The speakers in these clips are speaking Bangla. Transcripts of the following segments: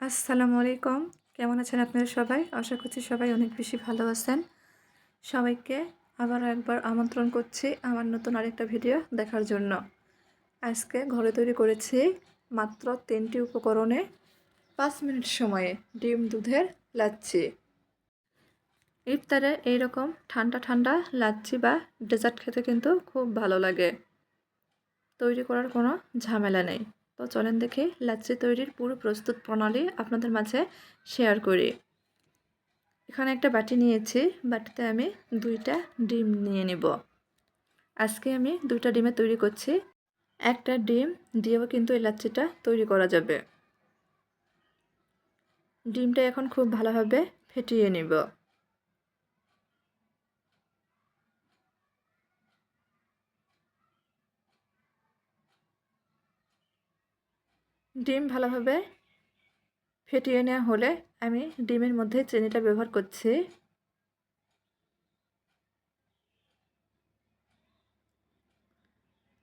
আসসালামু আলাইকুম। কেমন আছেন আপনারা সবাই? আশা করছি সবাই অনেক বেশি ভালো আছেন। সবাইকে আবার একবার আমন্ত্রণ করছি আমার নতুন আরেকটা ভিডিও দেখার জন্য। আজকে ঘরে তৈরি করেছি মাত্র তিনটি উপকরণে পাঁচ মিনিট সময়ে ডিম, দুধের লাচ্ছি। ইফতারে এইরকম ঠান্ডা ঠান্ডা লাচ্ছি বা ডেজার্ট খেতে কিন্তু খুব ভালো লাগে। তৈরি করার কোনো ঝামেলা নেই। তো চলেন দেখে লাচ্ছি তৈরির পুরো প্রস্তুত প্রণালী আপনাদের মাঝে শেয়ার করি। এখানে একটা বাটি নিয়েছি, বাটিতে আমি দুইটা ডিম নিয়ে নিব। আজকে আমি দুইটা ডিমে তৈরি করছি। একটা ডিম দিয়েও কিন্তু এই লাচ্ছিটা তৈরি করা যাবে। ডিমটা এখন খুব ভালোভাবে ফেটিয়ে নিব। ডিম ভালোভাবে ফেটিয়ে নেওয়া হলে আমি ডিমের মধ্যে চিনিটা ব্যবহার করছি।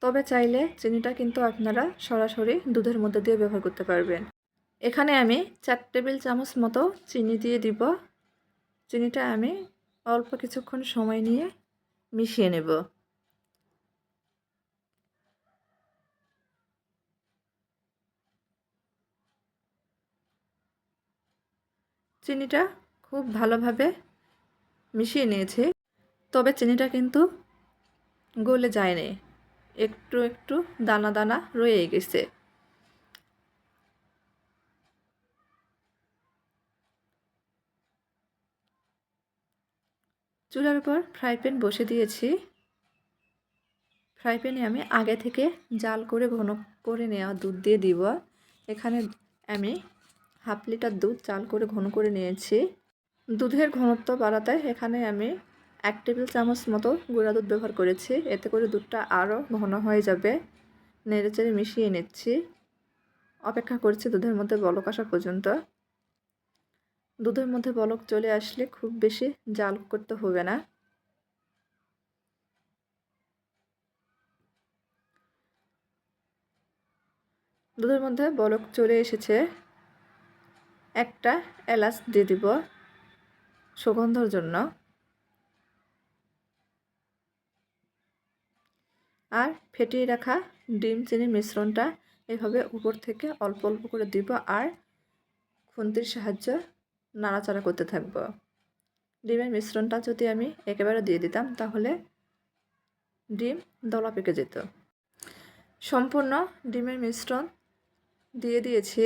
তবে চাইলে চিনিটা কিন্তু আপনারা সরাসরি দুধের মধ্যে দিয়ে ব্যবহার করতে পারবেন। এখানে আমি চার টেবিল চামচ মতো চিনি দিয়ে দিব। চিনিটা আমি অল্প কিছুক্ষণ সময় নিয়ে মিশিয়ে নেব। চিনিটা খুব ভালোভাবে মিশিয়ে নিয়েছি। তবে চিনিটা কিন্তু গলে যায়নি। একটু একটু দানা দানা রয়ে গেছে। চুলার উপর ফ্রাই প্যান বসে দিয়েছি। ফ্রাই প্যানে আমি আগে থেকে জাল করে ঘন করে নেওয়া দুধ দিয়ে দিব। এখানে আমি হাফ লিটার দুধ চাল করে ঘন করে নিয়েছি। দুধের ঘনত্ব বাড়াতে এখানে আমি এক টেবিল চামচ মতো গুঁড়া দুধ ব্যবহার করেছি। এতে করে দুধটা আরও ঘন হয়ে যাবে। নেড়ে চেড়ে মিশিয়ে নিচ্ছি। অপেক্ষা করছি দুধের মধ্যে বলক আসা পর্যন্ত। দুধের মধ্যে বলক চলে আসলে খুব বেশি জাল করতে হবে না। দুধের মধ্যে বলক চলে এসেছে। একটা এলাচ দিয়ে দিব সুগন্ধর জন্য। আর ফেটিয়ে রাখা ডিম চিনির মিশ্রণটা এভাবে উপর থেকে অল্প অল্প করে দিব আর খুন্তির সাহায্যে নাড়াচাড়া করতে থাকব। ডিমের মিশ্রণটা যদি আমি একেবারে দিয়ে দিতাম তাহলে ডিম দলা পেকে যেত। সম্পূর্ণ ডিমের মিশ্রণ দিয়ে দিয়েছি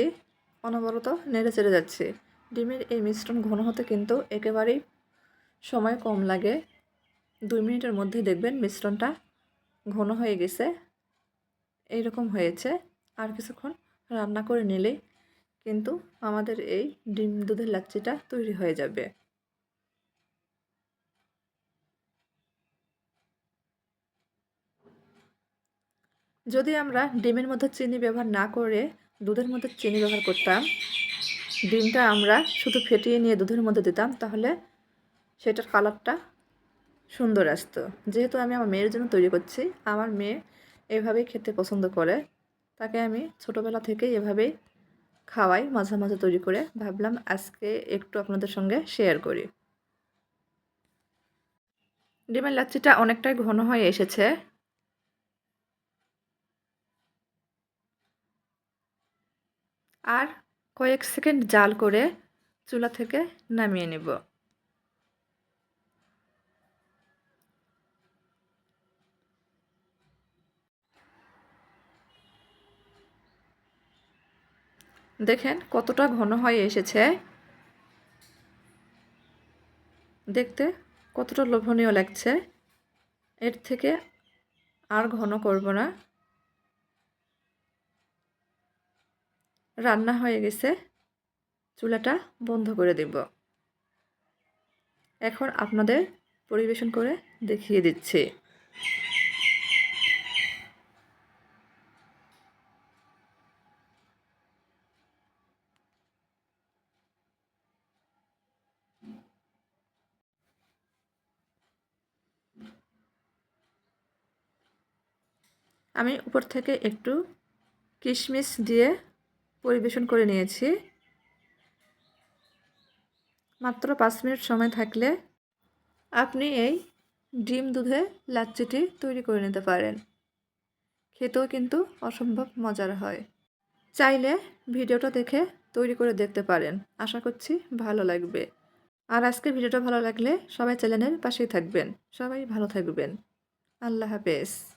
অনবরত নেড়ে চেড়ে যাচ্ছে। ডিমের এই মিশ্রণ ঘন হতে কিন্তু একেবারেই সময় কম লাগে। দুই মিনিটের মধ্যে দেখবেন মিশ্রণটা ঘন হয়ে গেছে। এইরকম হয়েছে। আর কিছুক্ষণ রান্না করে নিলেই কিন্তু আমাদের এই ডিম দুধের লাচ্ছিটা তৈরি হয়ে যাবে। যদি আমরা ডিমের মধ্যে চিনি ব্যবহার না করে দুধের মধ্যে চিনি ব্যবহার করতাম। ডিমটা আমরা শুধু ফেটিয়ে নিয়ে দুধের মধ্যে দিতাম, তাহলে সেটার কালারটা সুন্দর আসতো। যেহেতু আমি আমার মেয়ের জন্য তৈরি করছি, আমার মেয়ে এভাবেই খেতে পছন্দ করে। তাকে আমি ছোটোবেলা থেকে এভাবেই খাওয়াই, মাঝে মাঝে তৈরি করে। ভাবলাম আজকে একটু আপনাদের সঙ্গে শেয়ার করি। ডিমের লাচ্ছিটা অনেকটাই ঘন হয়ে এসেছে। আর কয়েক সেকেন্ড জাল করে চুলা থেকে নামিয়ে নেব। দেখেন কতটা ঘন হয়ে এসেছে। দেখতে কতটা লোভনীয় লাগছে। এর থেকে আর ঘন করব না। রান্না হয়ে গেছে। চুলাটা বন্ধ করে দেব। এখন আপনাদের পরিবেশন করে দেখিয়ে দিচ্ছি। আমি উপর থেকে একটু কিশমিশ দিয়ে পরিবেশন করে নিয়েছি। মাত্র পাঁচ মিনিট সময় থাকলে আপনি এই ডিম দুধে লাচ্চিটি তৈরি করে নিতে পারেন। খেতেও কিন্তু অসম্ভব মজার হয়। চাইলে ভিডিওটা দেখে তৈরি করে দেখতে পারেন। আশা করছি ভালো লাগবে। আর আজকে ভিডিওটা ভালো লাগলে সবাই চ্যানেলের পাশেই থাকবেন। সবাই ভালো থাকবেন। আল্লাহ হাফেজ।